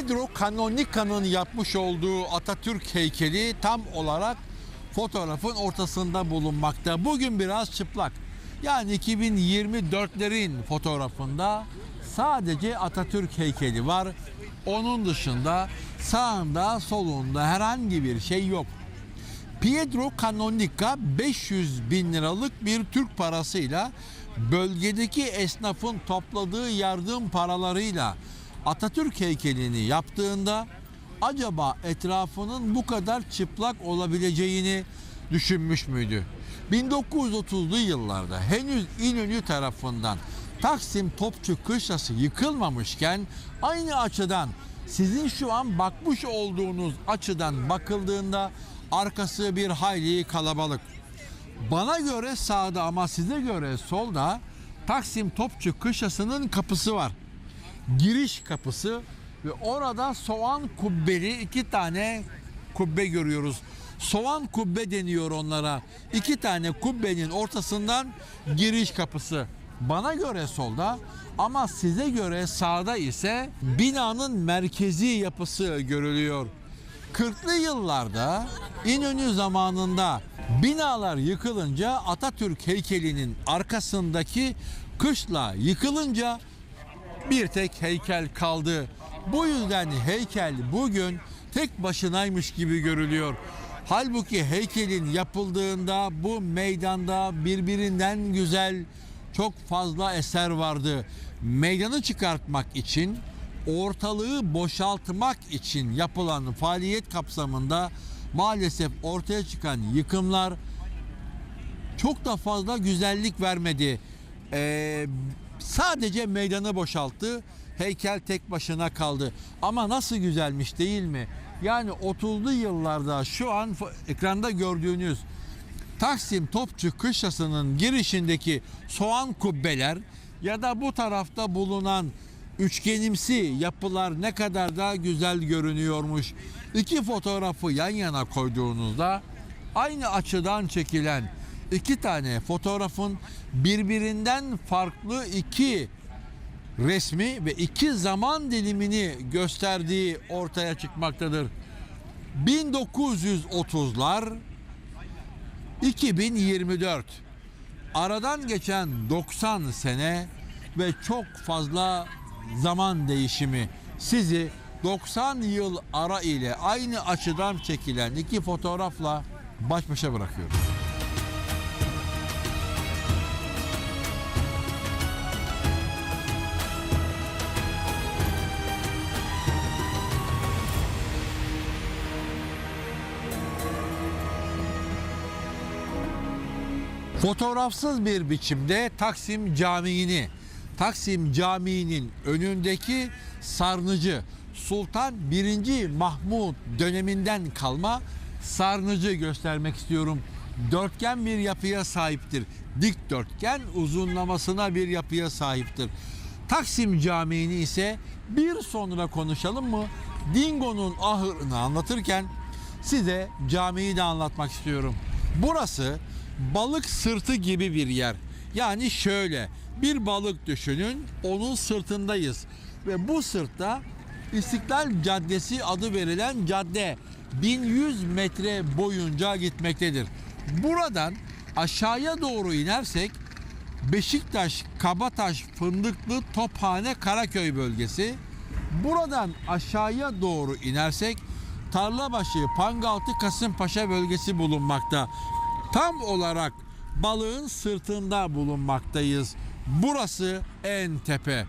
Pietro Canonica'nın yapmış olduğu Atatürk heykeli tam olarak fotoğrafın ortasında bulunmakta. Bugün biraz çıplak. Yani 2024'lerin fotoğrafında sadece Atatürk heykeli var. Onun dışında sağında solunda herhangi bir şey yok. Pietro Canonica 500 bin liralık bir Türk parasıyla bölgedeki esnafın topladığı yardım paralarıyla Atatürk heykelini yaptığında acaba etrafının bu kadar çıplak olabileceğini düşünmüş müydü? 1930'lu yıllarda henüz İnönü tarafından Taksim Topçu Kışlası yıkılmamışken aynı açıdan sizin şu an bakmış olduğunuz açıdan bakıldığında arkası bir hayli kalabalık. Bana göre sağda ama size göre solda Taksim Topçu Kışlası'nın kapısı var. Giriş kapısı ve orada soğan kubbeli iki tane kubbe görüyoruz. Soğan kubbe deniyor onlara. İki tane kubbenin ortasından giriş kapısı. Bana göre solda ama size göre sağda ise binanın merkezi yapısı görülüyor. 40'lı yıllarda İnönü zamanında binalar yıkılınca Atatürk heykelinin arkasındaki kışla yıkılınca bir tek heykel kaldı. Bu yüzden heykel bugün tek başınaymış gibi görülüyor. Halbuki heykelin yapıldığında bu meydanda birbirinden güzel çok fazla eser vardı. Meydanı çıkartmak için ortalığı boşaltmak için yapılan faaliyet kapsamında maalesef ortaya çıkan yıkımlar çok da fazla güzellik vermedi. Ee, sadece meydanı boşalttı. Heykel tek başına kaldı. Ama nasıl güzelmiş değil mi? Yani 30'lu yıllarda şu an ekranda gördüğünüz Taksim Topçu Kışlası'nın girişindeki soğan kubbeler ya da bu tarafta bulunan üçgenimsi yapılar ne kadar da güzel görünüyormuş. İki fotoğrafı yan yana koyduğunuzda aynı açıdan çekilen iki tane fotoğrafın birbirinden farklı iki resmi ve iki zaman dilimini gösterdiği ortaya çıkmaktadır. 1930'lar 2024 aradan geçen 90 sene ve çok fazla zaman değişimi sizi 90 yıl ara ile aynı açıdan çekilen iki fotoğrafla baş başa bırakıyorum. Fotoğrafsız bir biçimde Taksim Camii'ni, Taksim Camii'nin önündeki sarnıcı Sultan 1. Mahmud döneminden kalma sarnıcı göstermek istiyorum. Dörtgen bir yapıya sahiptir. Dikdörtgen uzunlamasına bir yapıya sahiptir. Taksim Camii'ni ise bir sonra konuşalım mı? Dingo'nun ahırını anlatırken size camiyi de anlatmak istiyorum. Burası balık sırtı gibi bir yer. Yani şöyle bir balık düşünün onun sırtındayız ve bu sırtta İstiklal Caddesi adı verilen cadde 1100 metre boyunca gitmektedir. Buradan aşağıya doğru inersek Beşiktaş, Kabataş, Fındıklı, Tophane, Karaköy bölgesi. Buradan aşağıya doğru inersek Tarlabaşı, Pangaltı, Kasımpaşa bölgesi bulunmakta. Tam olarak balığın sırtında bulunmaktayız. Burası en tepe.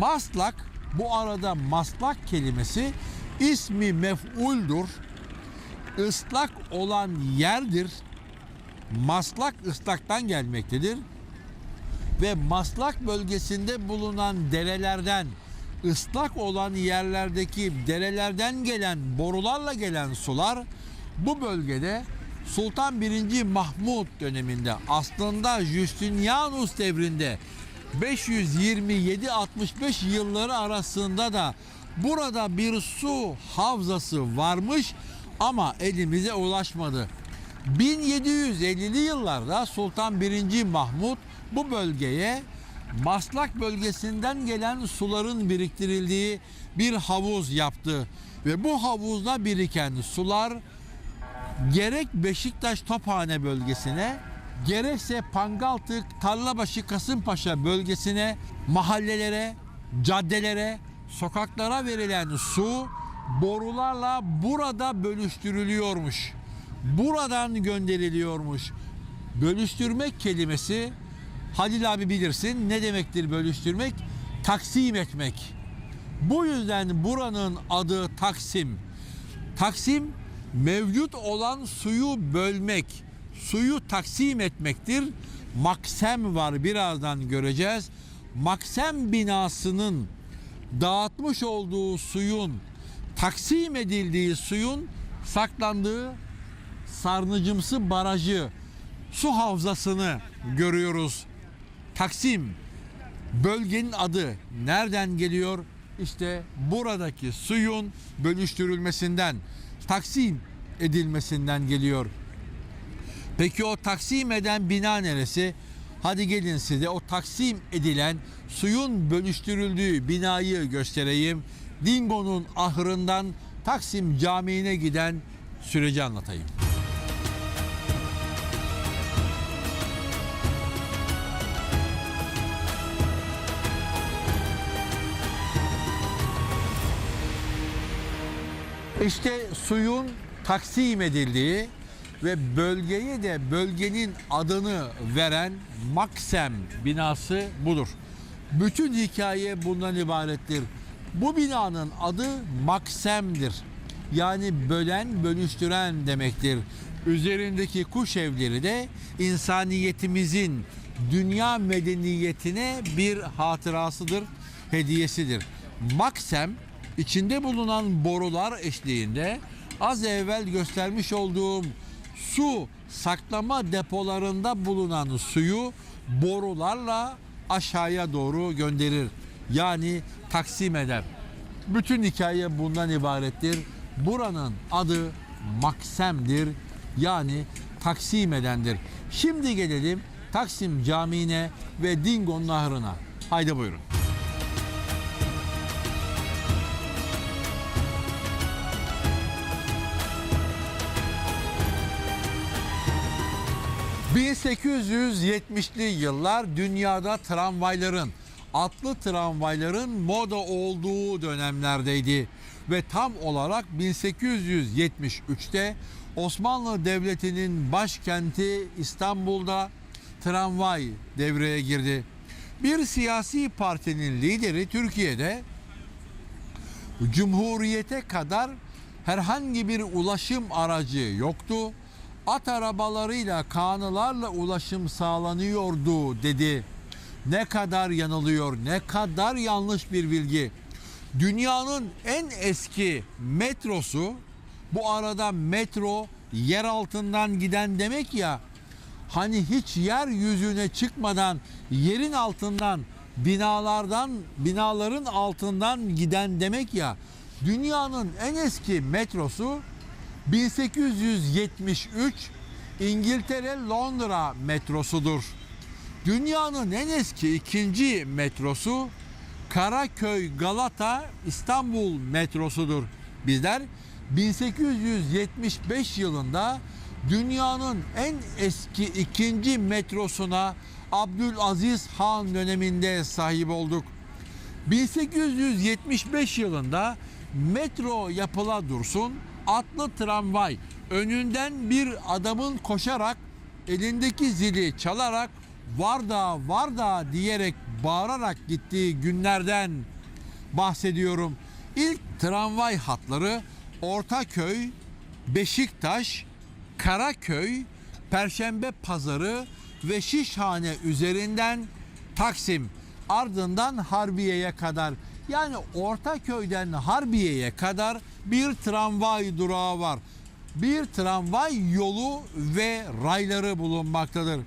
Maslak bu arada maslak kelimesi ismi mef'uldur. Islak olan yerdir. Maslak ıslaktan gelmektedir ve Maslak bölgesinde bulunan derelerden ıslak olan yerlerdeki derelerden gelen borularla gelen sular bu bölgede Sultan 1. Mahmud döneminde aslında Justinianus devrinde 527-65 yılları arasında da burada bir su havzası varmış ama elimize ulaşmadı. 1750'li yıllarda Sultan 1. Mahmud bu bölgeye Maslak bölgesinden gelen suların biriktirildiği bir havuz yaptı. Ve bu havuzda biriken sular gerek Beşiktaş Tophane bölgesine gerekse Pangaltı, Tarlabaşı, Kasımpaşa bölgesine, mahallelere, caddelere, sokaklara verilen su borularla burada bölüştürülüyormuş. Buradan gönderiliyormuş. Bölüştürmek kelimesi Halil abi bilirsin ne demektir bölüştürmek? Taksim etmek. Bu yüzden buranın adı Taksim. Taksim mevcut olan suyu bölmek, suyu taksim etmektir. Maksem var birazdan göreceğiz. Maksem binasının dağıtmış olduğu suyun, taksim edildiği suyun saklandığı sarnıcımsı barajı, su havzasını görüyoruz. Taksim bölgenin adı nereden geliyor? İşte buradaki suyun bölüştürülmesinden, taksim edilmesinden geliyor. Peki o taksim eden bina neresi? Hadi gelin size o taksim edilen suyun bölüştürüldüğü binayı göstereyim. Dingo'nun ahırından Taksim Camii'ne giden süreci anlatayım. İşte suyun taksim edildiği ve bölgeye de bölgenin adını veren Maksem binası budur. Bütün hikaye bundan ibarettir. Bu binanın adı Maksem'dir. Yani bölen, bölüştüren demektir. Üzerindeki kuş evleri de insaniyetimizin dünya medeniyetine bir hatırasıdır, hediyesidir. Maksem içinde bulunan borular eşliğinde az evvel göstermiş olduğum su saklama depolarında bulunan suyu borularla aşağıya doğru gönderir. Yani taksim eder. Bütün hikaye bundan ibarettir. Buranın adı Maksem'dir. Yani taksim edendir. Şimdi gelelim Taksim Camii'ne ve Dingo'nun ahırına. Haydi buyurun. ...1870'li yıllar dünyada tramvayların, atlı tramvayların moda olduğu dönemlerdeydi. Ve tam olarak 1873'te Osmanlı Devleti'nin başkenti İstanbul'da tramvay devreye girdi. Bir siyasi partinin lideri Türkiye'de Cumhuriyete kadar herhangi bir ulaşım aracı yoktu. At arabalarıyla, kanılarla ulaşım sağlanıyordu dedi. Ne kadar yanılıyor, ne kadar yanlış bir bilgi. Dünyanın en eski metrosu, bu arada metro yer altından giden demek ya, hani hiç yeryüzüne çıkmadan yerin altından binalardan binaların altından giden demek ya dünyanın en eski metrosu 1873 İngiltere Londra metrosudur. Dünyanın en eski ikinci metrosu Karaköy Galata İstanbul metrosudur. Bizler 1875 yılında dünyanın en eski ikinci metrosuna Abdülaziz Han döneminde sahip olduk. 1875 yılında metro yapıla dursun, atlı tramvay önünden bir adamın koşarak elindeki zili çalarak Varda Varda diyerek bağırarak gittiği günlerden bahsediyorum. İlk tramvay hatları Ortaköy, Beşiktaş, Karaköy, Perşembe Pazarı ve Şişhane üzerinden Taksim ardından Harbiye'ye kadar yani Ortaköy'den Harbiye'ye kadar bir tramvay durağı var. Bir tramvay yolu ve rayları bulunmaktadır.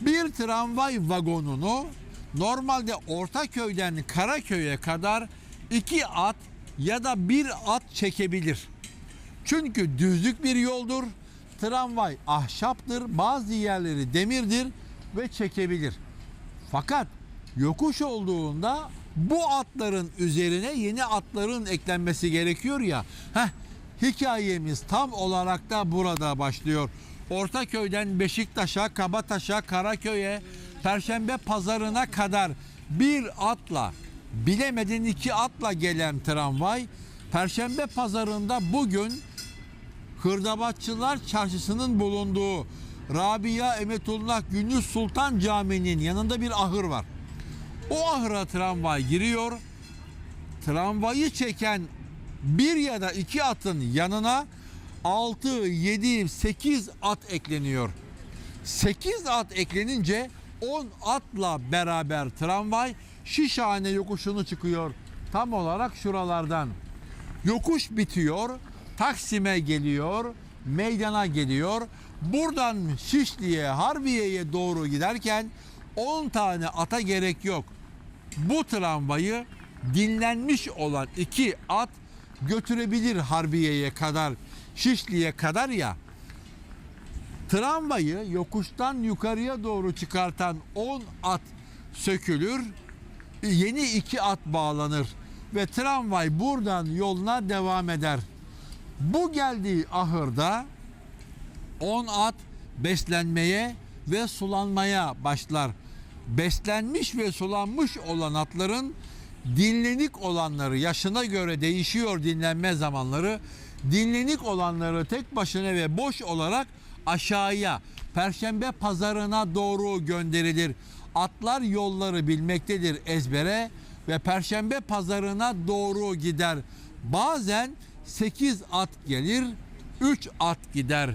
Bir tramvay vagonunu normalde Ortaköy'den Karaköy'e kadar iki at ya da bir at çekebilir. Çünkü düzlük bir yoldur. Tramvay ahşaptır, bazı yerleri demirdir ve çekebilir. Fakat yokuş olduğunda bu atların üzerine yeni atların eklenmesi gerekiyor ya. Heh, hikayemiz tam olarak da burada başlıyor. Ortaköy'den Beşiktaş'a, Kabataş'a, Karaköy'e, Perşembe pazarına kadar bir atla, bilemedin iki atla gelen tramvay, Perşembe pazarında bugün Hırdavatçılar Çarşısı'nın bulunduğu Rabia Emetullah Gündüz Sultan Camii'nin yanında bir ahır var. O ahıra tramvay giriyor. Tramvayı çeken bir ya da iki atın yanına 6, 7, 8 at ekleniyor. 8 at eklenince 10 atla beraber tramvay Şişhane yokuşunu çıkıyor. Tam olarak şuralardan. Yokuş bitiyor, Taksim'e geliyor, meydana geliyor. Buradan Şişli'ye, Harbiye'ye doğru giderken 10 tane ata gerek yok. Bu tramvayı dinlenmiş olan iki at götürebilir Harbiye'ye kadar, Şişli'ye kadar ya. Tramvayı yokuştan yukarıya doğru çıkartan 10 at sökülür, yeni iki at bağlanır ve tramvay buradan yoluna devam eder. Bu geldiği ahırda 10 at beslenmeye ve sulanmaya başlar. Beslenmiş ve sulanmış olan atların dinlenik olanları yaşına göre değişiyor dinlenme zamanları. Dinlenik olanları tek başına ve boş olarak aşağıya Perşembe pazarına doğru gönderilir. Atlar yolları bilmektedir ezbere ve Perşembe pazarına doğru gider. Bazen 8 at gelir, 3 at gider.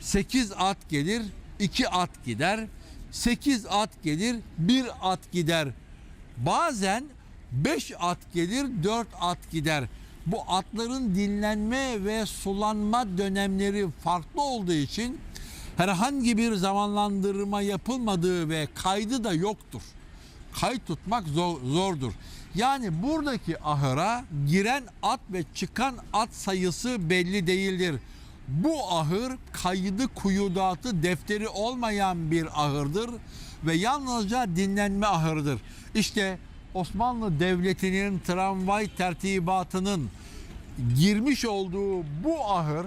8 at gelir, 2 at gider. 8 at gelir, 1 at gider. Bazen 5 at gelir, 4 at gider. Bu atların dinlenme ve sulanma dönemleri farklı olduğu için herhangi bir zamanlandırma yapılmadığı ve kaydı da yoktur. Kayıt tutmak zor, zordur. Yani buradaki ahıra giren at ve çıkan at sayısı belli değildir. Bu ahır kaydı kuyudatı defteri olmayan bir ahırdır ve yalnızca dinlenme ahırıdır. İşte Osmanlı Devleti'nin tramvay tertibatının girmiş olduğu bu ahır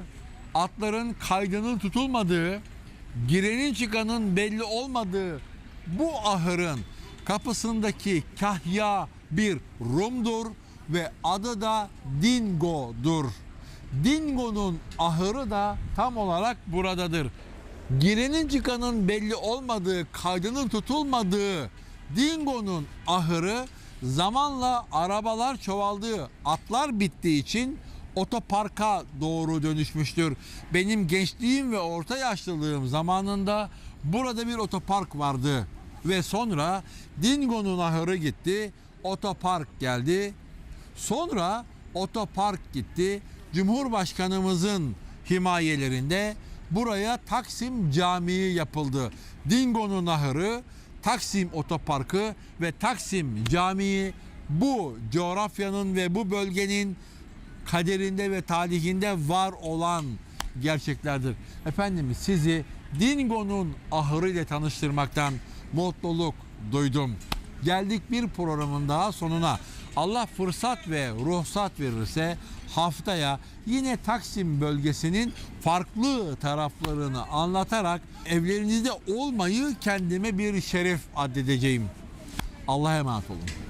atların kaydının tutulmadığı, girenin çıkanın belli olmadığı bu ahırın kapısındaki kahya bir Rum'dur ve adı da Dingo'dur. Dingo'nun ahırı da tam olarak buradadır. Girenin çıkanın belli olmadığı, kaydının tutulmadığı Dingo'nun ahırı zamanla arabalar çoğaldığı, atlar bittiği için otoparka doğru dönüşmüştür. Benim gençliğim ve orta yaşlılığım zamanında burada bir otopark vardı ve sonra Dingo'nun ahırı gitti, otopark geldi. Sonra otopark gitti. Cumhurbaşkanımızın himayelerinde buraya Taksim Camii yapıldı. Dingo'nun ahırı, Taksim Otoparkı ve Taksim Camii bu coğrafyanın ve bu bölgenin kaderinde ve talihinde var olan gerçeklerdir. Efendim sizi Dingo'nun ahırı ile tanıştırmaktan mutluluk duydum. Geldik bir programın daha sonuna. Allah fırsat ve ruhsat verirse haftaya yine Taksim bölgesinin farklı taraflarını anlatarak evlerinizde olmayı kendime bir şeref addedeceğim. Allah'a emanet olun.